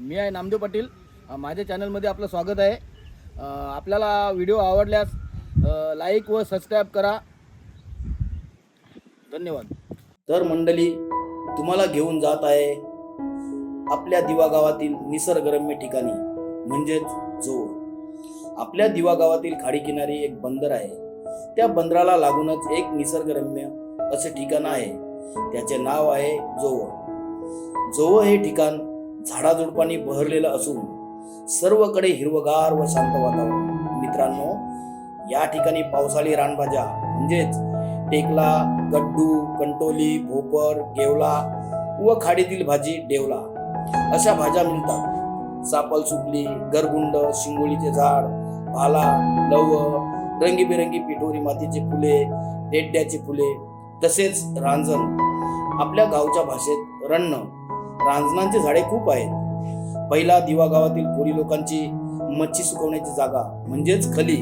मी आहे नामदेव पाटील. माझ्या चॅनलमध्ये आपलं स्वागत आहे. आपल्याला व्हिडिओ आवडल्यास लाईक व सबस्क्राईब करा. धन्यवाद. तर मंडळी तुम्हाला घेऊन जात आहे आपल्या दिवा गावातील निसर्गरम्य ठिकाणी म्हणजेच जोड. आपल्या दिवा गावातील एक बंदर आहे. त्या बंदराला लागूनच एक निसर्गरम्य असे ठिकाण आहे. त्याचे नाव आहे जोव जोव हे ठिकाण झाडाझुडपांनी बहरलेलं असून सर्वकडे हिरवगार व शांत वातावरण. मित्रांनो या ठिकाणी पावसाळी रानभाज्या म्हणजेच टेकला गड्डू कंटोली भोपर गेवला व खाडीतील भाजी डेवला अशा भाज्या मिळतात. सापल सुपली गरगुंड शिंगोळीचे झाड भाला लव रंगीबेरंगी पिठोरी मातीची फुले टेड्याची फुले तसेच रांजण. आपल्या गावच्या भाषेत रन्न रांजणांची झाडे खूप आहेत. पहिला दिवा गावातील कोळी लोकांची मच्छी सुकवण्याची जागा म्हणजेच खली.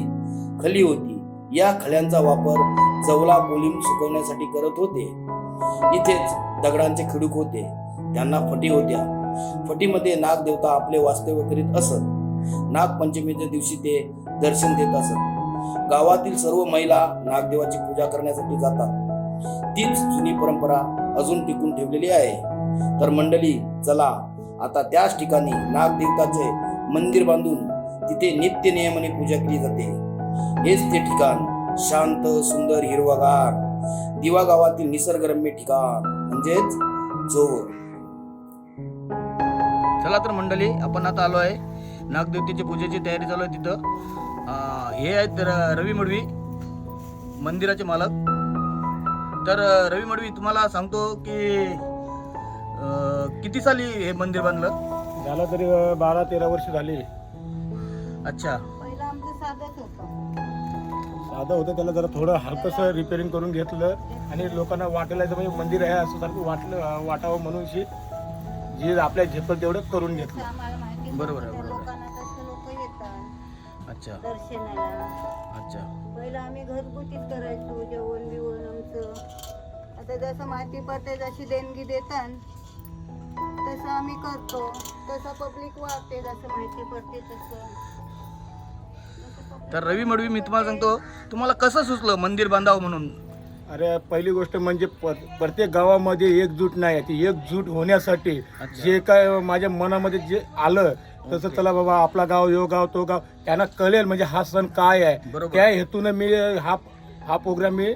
खली होती. या खल्यांचा वापर जवला कोलीम सुकवण्यासाठी करत होते. इथेच दगडांचे खिडूक होते. त्यांना फटी होत्या. फटीमध्ये नागदेवता आपले वास्तव्य करीत असत. नागपंचमीच्या दिवशी ते दर्शन देत असत. गावातील सर्व महिला नागदेवाची पूजा करण्यासाठी जातात. तीच जुनी परंपरा अजून टिकून ठेवलेली आहे. तर मंडळी चला. आता त्याच ठिकाणी नागदेवताचे मंदिर बांधून तिथे नित्य नियमाने पूजा केली जाते. हेच ते ठिकाण शांत सुंदर हिरवागार दिवा गावातील निसर्गरम्य ठिकाण म्हणजेच जोर. चला तर मंडळी आपण आता आलो आहे. नागदेवतेची पूजेची तयारी चालू आहे तिथं. हे आहेत रवी मडवी मंदिराचे मालक. तर रवी मडवी तुम्हाला सांगतो की अं, किती साली हे मंदिर बांधलं झालं तरी बारा तेरा वर्ष झाली. अच्छा. पहिलं आमचं साधंच होतं. साधं होतं त्याला जरा थोडं हलकंसं रिपेअरिंग करून घेतलं आणि लोकांना वाटायला यायचं म्हणजे मंदिर आहे असं सारखं वाटलं वाटावं म्हणून जे आपल्या झेपल तेवढं करून घेतलं. आम्हाला माहिती बरोबर आहे, नव्हतं. बरोबर आहे. लोकांना तसं लोक येतात. अच्छा. दर्शनाला. अच्छा. पहिलं आम्ही घरगुतीच करायचो जेवण बिवण आमचं. आता जसं माहिती पडते जशी देणगी देतात. तसं आम्ही करतो. तसं पब्लिक वाढते जसं माहिती पडते तसं. तर रवी मडवी मी तुम्हाला सांगतो तुम्हाला कसं सुचलं मंदिर बांधावं म्हणून? अरे पहिली गोष्ट म्हणजे प- प्रत्येक गावामध्ये एकजूट नाही ती एकजूट होण्यासाठी. जे काय माझ्या मनामध्ये जे आलं तसं चला बाबा आपला गाव यो गाव तो गाव त्यांना कळेल म्हणजे हा सण काय आहे. बरोबर. त्या हेतून मी हा हा प्रोग्राम मी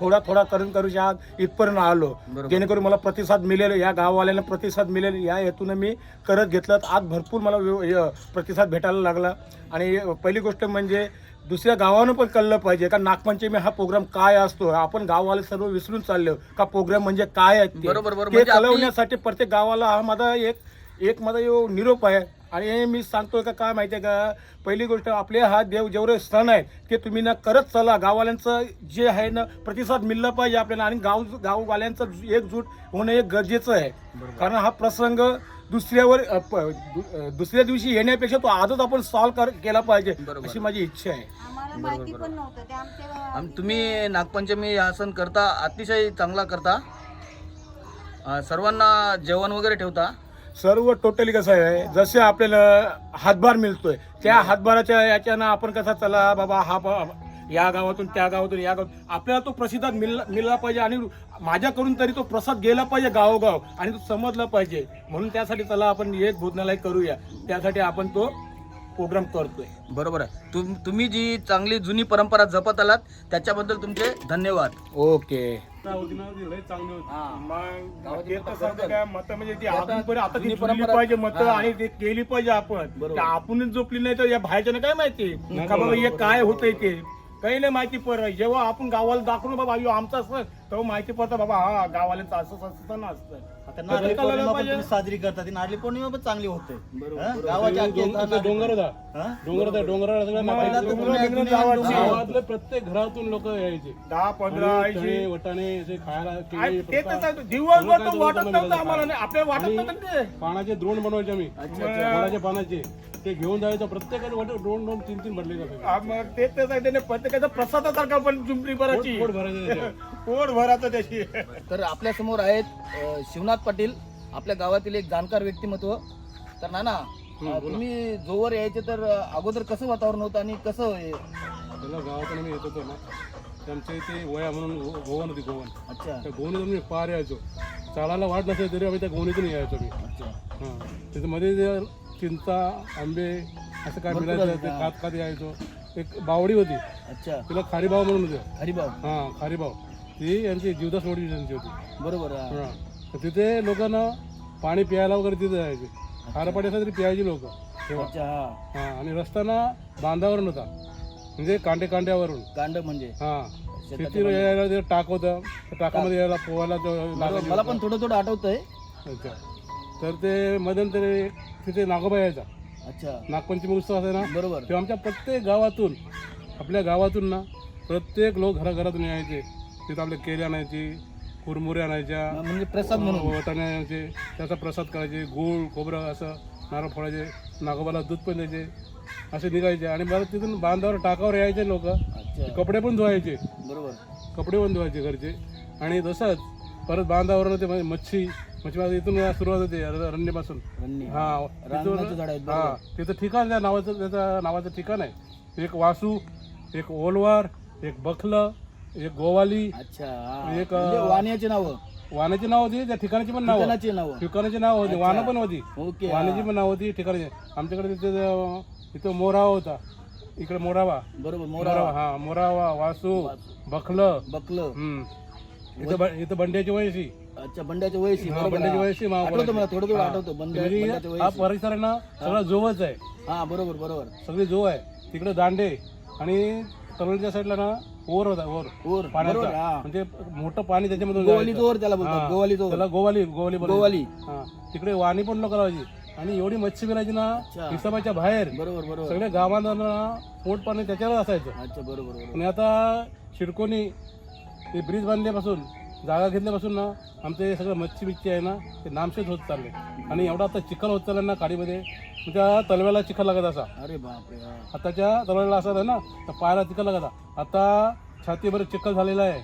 थोडा थोडा करून करून आज इथपर्यंत आलो. जेणेकरून मला प्रतिसाद मिळेल या गाववाल्यांना प्रतिसाद मिळेल या हेतून मी करत घेतलं. आज भरपूर मला य- प्रतिसाद भेटायला लागला. आणि पहिली गोष्ट म्हणजे दुसऱ्या गावानं पण कळलं पाहिजे का नागपंचमी हा प्रोग्राम काय असतो? आपण गाववाले सर्व विसरून चाललो का प्रोग्राम म्हणजे काय आहे ते. म्हणजे कळवण्यासाठी प्रत्येक गावाला हा माझा एक एक माझा यो निरोप आहे. आणि हे मी सांगतोय का काय माहिती आहे का पहिली गोष्ट आपले हा देव जेवढे सण आहेत ते तुम्ही ना करत चला. गाववाल्यांचं जे आहे ना प्रतिसाद मिळलं पाहिजे आपल्याला आणि गाव गाववाल्यांचं एकजूट होणं हे गरजेचं आहे. कारण हा प्रसंग दुसऱ्यावर दुसऱ्या दिवशी येण्यापेक्षा तो आजच आपण सॉल्व्ह कर केला पाहिजे बरोबर. अशी माझी इच्छा आहे. आम्हाला माहिती पण नव्हतं ते आमच्या आम तुम्ही नागपंचमी हा सण करता अतिशय चांगला करता. सर्वांना जेवण वगैरे ठेवता. सर्व टोटली कसं आहे जसे आपल्याला हातभार मिळतोय त्या हातभाराच्या याच्यानं आपण कसा चला बाबा हा ब- या गावातून त्या गावातून या गावातून. आपल्याला तो प्रसिद्धात मिळला मिळला पाहिजे आणि माझ्याकडून तरी तो प्रसाद गेला पाहिजे गावोगाव आणि तो समजला पाहिजे. म्हणून त्यासाठी चला आपण एक भोजनालय करूया. त्यासाठी आपण तो प्रोग्राम करतोय. बरोबर आहे. तुम तुम्ही जी चांगली जुनी परंपरा जपत आलात त्याच्याबद्दल तुमचे धन्यवाद. ओके. मत म्हणजे ती अजून पण आता ती जुनी जुळली परंपरा- पाहिजे मत हा. आणि ते केली पाहिजे आपण. बरोबर. ते आपणच झोपली नाही तर या बाहेरच्यानं काय माहिती? का बाबा हे काय होतंय ते? काही नाही माहिती पड जेव्हा आपण गावाला दाखवून बाबा अयो आमचं असतं तेव्हा माहिती पडतं बाबा हा गावाला असं असतं ना असतं आता नारळी पौर्णिमा पण साजरी करता ती नारळी पौर्णिमा पण चांगली होते. बरोबर, हं? बरोबर. गावाच्या आत येतात नारळी- डोंगर होता हं? डोंगर होता पहिला तर गावाची. गावातले प्रत्येक घरातून लोक यायचे. दहा पंधरा आणि ऐंशी. वटाणे असे खायला आणि केळी, ते तर प्रसाद, सांगतो, दिवसभर सगळं तो वाटत नव्हतं. आम्हाला नाही. आपल्याला वाटत आणि नव्हतं ते. पानाचे द्रोण बनवायचे आम्ही. अच्छा अच्छा. वडाच्या पानाचे. ते घेऊन जायचं प्रत्येकाने वाट दोन दोन तीन तीन भरले जाते हा, मग ते तर सांगते ना, प्रत्येकाचा प्रसादासारखा पण जुंपरी भराची पोट भरायचं त्याच्यात. पोट भराचं त्याची. तर आपल्यासमोर आहेत अं, शिवनाथ पाटील आपल्या गावातील एक जाणकार व्यक्तिमत्व. तर नाना अं, तुम्ही जोवर यायचे तर अं, अगोदर कसं वातावरण होतं आणि कसं हे- त्याला गावातून आम्ही येत होतो ना तर आमच्या इथे वया म्हणून गो- गोवन होती गोवन. अच्छा. त्या गोवणीतून मी पार यायचो. चालायला वाट नसेल तरी आम्ही त्या गोवणीतून यायचो मी. अच्छा. हां. त्याच्यामध्ये ते चिंचा आंबे असं काय मिळायचं ते. खात खात यायचो. एक बावडी होती. अच्छा. तिला खारीबाव म्हणून होते. हरिभाऊ हां खारीबाव. ती यांची जीवदास मोठी त्यांची होती. बरोबर. हां. तर तिथे लोकांना पाणी प्यायला वगैरे तिथे जायचे. खारं पाणी असलं तरी प्यायची लोक. तेव्हा. अच्छा हा. हां आणि रस्ताना बांधावरून होता. म्हणजे कांडे कांड्यावरून कांड म्हणजे? हां. शेताच्या शेती यायला टाक होतं त्या टाकामध्ये यायला पोहायला बरोबर. मला पण थोडं थोडं आठवतंय. अच्छा. तर ते मध्यंतरी तिथे नागोबा यायचा अच्छा. नागपंचमी उत्सव असे ना बरोबर. तेव्हा आमच्या प्रत्येक गावातून आपल्या गावातून ना प्रत्येक लोक घराघरातून यायचे. तिथं आपल्या केळी आणायची कुरमुरे आणायच्या म्हणजे प्रसाद म्हणून. वटाणे आणायचे त्याचा प्रसाद करायचे गूळ खोबरं असं नारळ फोडायचे नागोबाला दूध पण द्यायचे असे निघायचे. आणि मला तिथून बांधावर टाकावर यायचे लोक. कपडे पण धुवायचे. बरोबर. कपडे पण धुवायचे घरचे. आणि तसंच परत बांधावर ते म्हणजे मच्छी मच्छी इथून सुरुवात होते रन्नी हा झाड तिथून हा तिथं ठिकाण त्या नावाचं त्याचं नावाचं ठिकाण आहे. एक वासू एक ओलवार एक बखलं एक गोवाली अच्छा हा. एक, म्हणजे अं, वाण्याची नावं. वाण्याची नाव होती त्या ठिकाणाची पण नाव. ठिकाणाची नावं. ठिकाणाची नाव होती वाणं पण होती. ओके वाण्याची पण नाव होती ठिकाणाची. आमच्याकडे तिथे अं, इथं मोरावा होता. इकडे मोरावा. बरोबर मोरा मोरावा हा मोरावा वासू बखलं. बकलं हम्म. इथं ब- इथं बंड्याची वयशी अच्छा बंड्याच्या वयशी हा, बरोबर. बंड्याची हा. वयशी आठवतं मला थोडं थोडं हा. आठवतं बंड्या म्हणजे बंड्याच्या हा वयशी. परिसर आहे ना सगळा जोवच आहे. हा बरोबर बरोबर. सगळी जोव आहे. तिकडे दांडे आणि तळणच्या साईडला ना ओर होता ओर. ओर पाण्याचा. हा. म्हणजे मोठं पाणी त्याच्यामधून गोवाली जायचं. जोर त्याला बोलतात. गोवाली जोर त्याला गोवाली गोवाली बोलायची. गोवाली. हा. तिकडे वाणी पण लोक लावायची. आणि एवढी मच्छी मिळायची ना अच्छा. हिसाबाच्या बाहेर. बरोबर बरोबर. सगळ्या गावांना पोट पाणी त्याच्यावर असायचं. अच्छा बरोबर बरोबर. आणि आता शिडकोनी ते ब्रिज बांधल्यापासून जागा घेतल्यापासून ना आमचं हे सगळं मच्छी बिच्छी आहे ना ते नामशेष होत चालले. आणि एवढा आता चिखल होत चालला ना खाडीमध्ये त्या तलव्याला चिखल लागत असा. अरे बापरे. आताच्या तलव्याला असं आहे ना तर पायाला चिखल लागत. आता छातीभर चिखल झालेला आहे.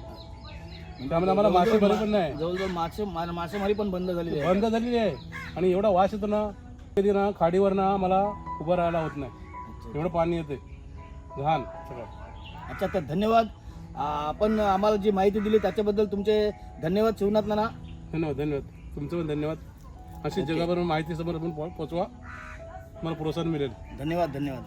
त्यामुळे आम्हाला मासे भरी पण नाही. जवळजवळ मासे मासेमारी पण बंद झालेली आहे. बंद झालेली आहे. आणि एवढा वास येतो ना कधी ना खाडीवर ना मला उभं राहायला होत नाही. एवढं पाणी येते घाण सगळं. अच्छा तर धन्यवाद. आपण आम्हाला जी माहिती दिली त्याच्याबद्दल तुमचे धन्यवाद शिवनाथ नाना. धन्यवाद धन्यवाद. तुमचं पण धन्यवाद. अशी जगाभर माहिती समोर पण पो- पोचवा. मला प्रोत्साहन मिळेल. धन्यवाद धन्यवाद.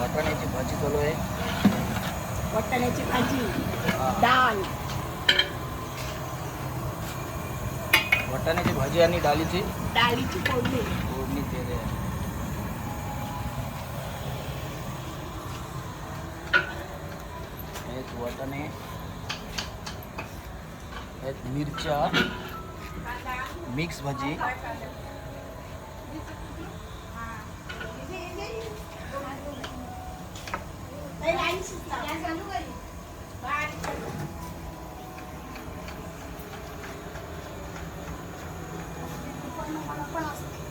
वाटाण्याची भाजी चालू आहे. वाटाण्याची भाजी डाळ वाटाण्याची भाजी आणि डाळीची. डाळीची फोडणी. आहेत वाटाणे आहेत मिरच्या मिक्स भाजी।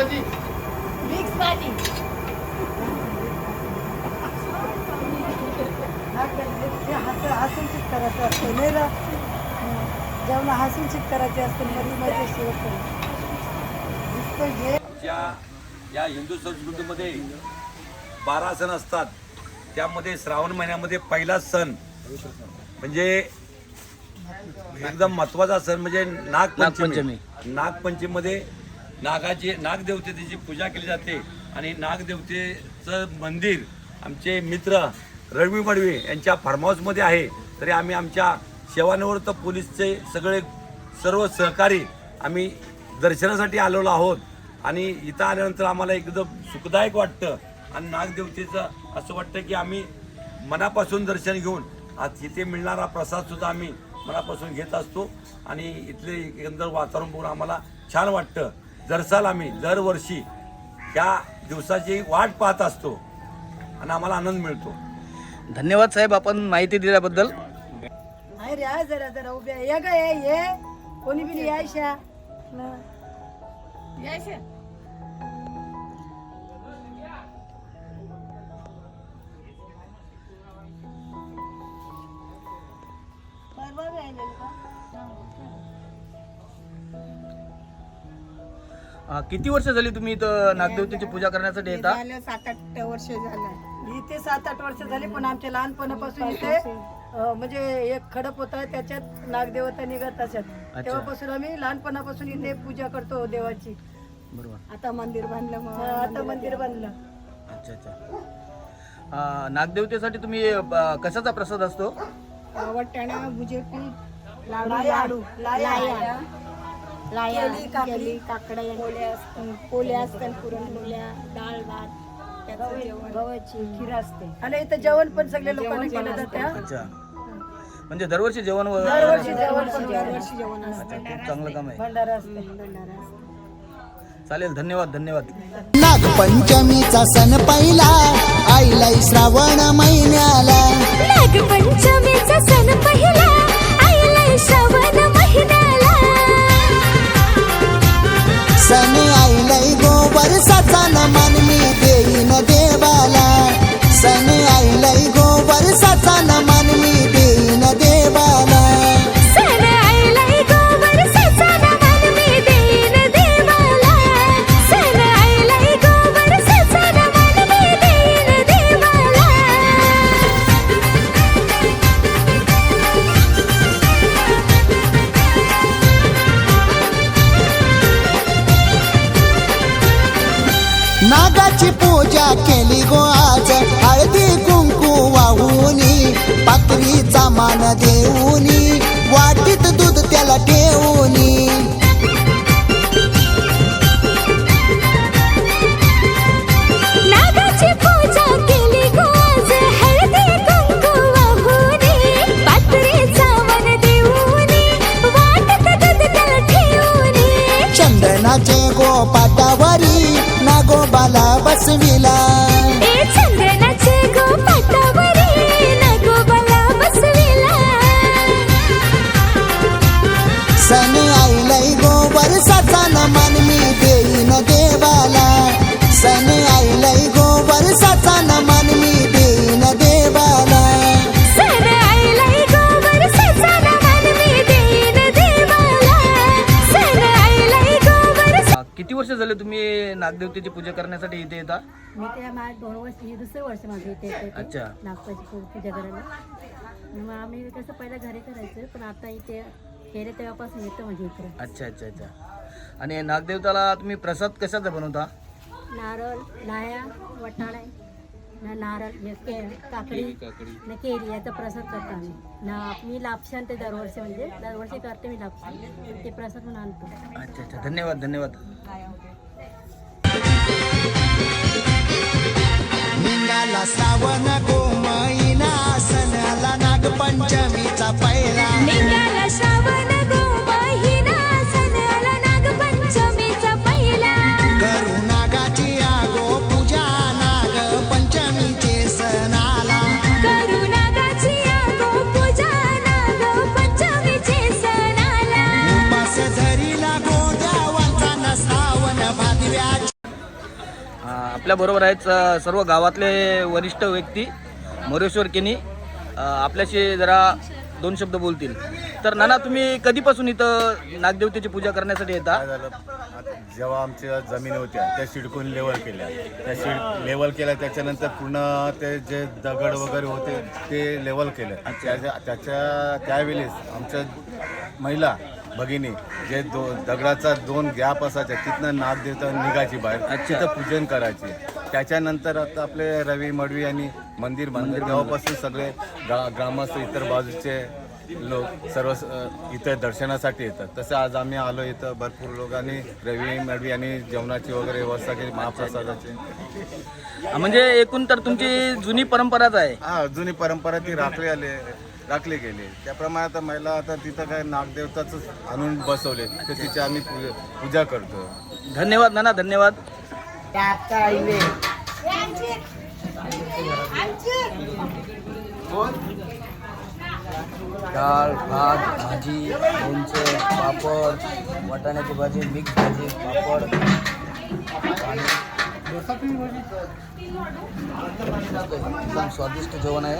भाजी मिक्स भाजी हसून चित करायचं असतं. नाही ना जेवणा हसून चित करायचे असते. मध्ये मध्ये शिवत हे या हिंदू संस्कृतीमध्ये बारा सण असतात. त्यामध्ये श्रावण महिन्यामध्ये पहिला सण म्हणजे एकदम महत्त्वाचा सण म्हणजे नागपंचमी. नागपंचमीमध्ये नागाची नागदेवतेची पूजा केली जाते आणि नागदेवतेचं मंदिर आमचे मित्र रवी मडवे यांच्या फार्महाऊसमध्ये आहे. तरी आम्ही आमच्या सेवानिवृत्त पोलीसचे सगळे सर्व सहकारी आम्ही दर्शनासाठी आलेलो आहोत. आणि इथं आल्यानंतर आम्हाला एकदम सुखदायक वाटतं. आणि नागदेवतेचं असं वाटतं की आम्ही मनापासून दर्शन घेऊन आज इथे मिळणारा प्रसादसुद्धा आम्ही मनापासून घेत असतो. आणि इथले एकंदर वातावरण बघून आम्हाला छान वाटतं. दरसाल आम्ही दरवर्षी या दिवसाची वाट पाहत असतो आणि आम्हाला आनंद मिळतो. धन्यवाद साहेब आपण माहिती दिल्याबद्दल. रे जरा जरा उभ्या ये ये कोणी बी यायशा यायशा किती वर्ष झाली तुम्ही इथं नागदेवतेची पूजा करण्यासाठी येता? झालं सात आठ वर्ष झालं. इथे सात आठ वर्ष झाले पण आमच्या लहानपणापासून इथे अं, म्हणजे एक खडप होता त्याच्यात नागदेवता निघत असत. तेव्हापासून आम्ही लहानपणापासून इथे पूजा करतो देवाची. बरोबर. आता मंदिर बांधलं मग. आता मंदिर बांधलं. अच्छा अच्छा. नागदेवतेसाठी तुम्ही अं, कशाचा प्रसाद असतो? वटाणा भुजेपी लाडू. लाया. लाया. पोल्या असतात. डाळ भात जेवण. गव्हाची. खीर असते. आणि इथं जेवण पण सगळ्या लोकांना केलं जातं म्हणजे दरवर्षी जेवण दरवर्षी जेवण पण दरवर्षी जेवण असतं. अच्छा खूप चांगलं काम आहे. भंडारा असते. भंडारा असते. चालेल धन्यवाद धन्यवाद. नागपंचमीचा सण पहिला आईलाई श्रावण महिन्याला. नागपंचमीचा सण पहिला नागाची पूजा केली गो आज. हळदी कुंकू वाहुनी पाकरीचा मान देऊनी वाटीत दूध त्याला ठेवूनी नागोबाला झाले तुम्ही नागदेवतेची पूजा करण्यासाठी इथे येता? मी ते माझ्या दोन वर्ष हे दुसरं वर्ष माझं इथे येते ते. अच्छा. नागपाची पू- पूजा करायला. मग आम्ही कसं पहिलं घरी करायचं पण आता इथे केले तेव्हापासून येतो म्हणजे इकडे. अच्छा अच्छा अच्छा. आणि नागदेवताला तुम्ही प्रसाद कशाचा बनवता? नारळ लाया वटाणे ना नारळ हे के काकडी. ना केळी याचा प्रसाद करतो आम्ही. ना मी लापशान ते दरवर्षी म्हणजे दरवर्षी करते मी लापशान. ते प्रसाद म्हणून आणतो. अच्छा अच्छा. धन्यवाद धन्यवाद. निघाला सावन गोमईना सणाला नागपंचमीचा पहिला. निघाला श्रावण आपल्या बरोबर आहेत सर्व गावातले वरिष्ठ व्यक्ती मोरेश्वर केनी. आपल्याशी जरा दोन शब्द बोलतील. तर नाना तुम्ही कधीपासून इथं नागदेवतेची पूजा करण्यासाठी येता? जेव्हा आमच्या जमिनी होत्या त्या शिडकून लेवल केल्या. त्या शिड लेवल केल्या त्याच्यानंतर पूर्ण ते जे दगड वगैरे होते ते लेवल केलं. त्याच्या त्याच्या त्यावेळेस आमच्या महिला भगिनी जे दो दगडाचा दोन गॅप असायचा तिथनं नाग देवता निघायची बाहेर. तिथं पूजन करायची. त्याच्यानंतर आता आपले रवी मडवी यांनी मंदिर बांधलं. तेव्हापासून सगळे गा ग्रामस्थ इतर बाजूचे लोक सर्व इथं दर्शनासाठी येतात. तसं आज आम्ही आलो इथं भरपूर लोकांनी रवी मडवी आणि जेवणाची वगैरे व्यवस्था केली महाप्रसादाची. म्हणजे एकूण तर तुमची जुनी परंपराच आहे. हा जुनी परंपरा ती राखली आली राखली गेली. त्याप्रमाणे आता महिला आता तिथं काय नागदेवताच आणून बसवले. तर तिची आम्ही पूजा पूजा करतो. धन्यवाद नाना धन्यवाद. डाळ भात भाजी लोणचं पापड वाटाण्याची भाजी मिक्स भाजी पापड एकदम स्वादिष्ट जेवण आहे.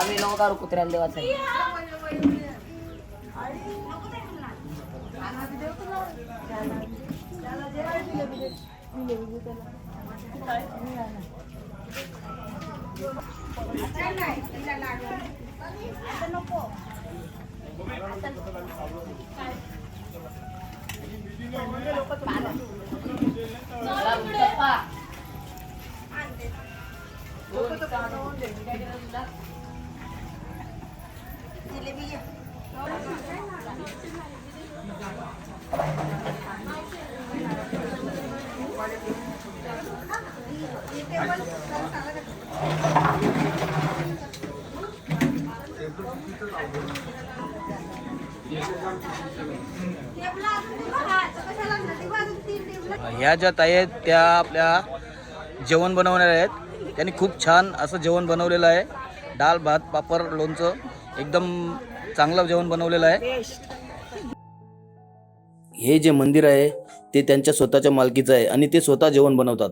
आम्ही नवकार कुत्र्याला देवाचा Ano po? Ano po? ह्या ज्या ताई आहेत त्या आपल्या जेवण बनवणार आहेत. त्यांनी खूप छान असं जेवण बनवलेलं आहे. डाल भात पापड लोणचं एकदम चांगलं जेवण बनवलेलं आहे. हे जे मंदिर आहे ते त्यांच्या स्वतःच्या मालकीचं आहे आणि ते स्वतः जेवण बनवतात.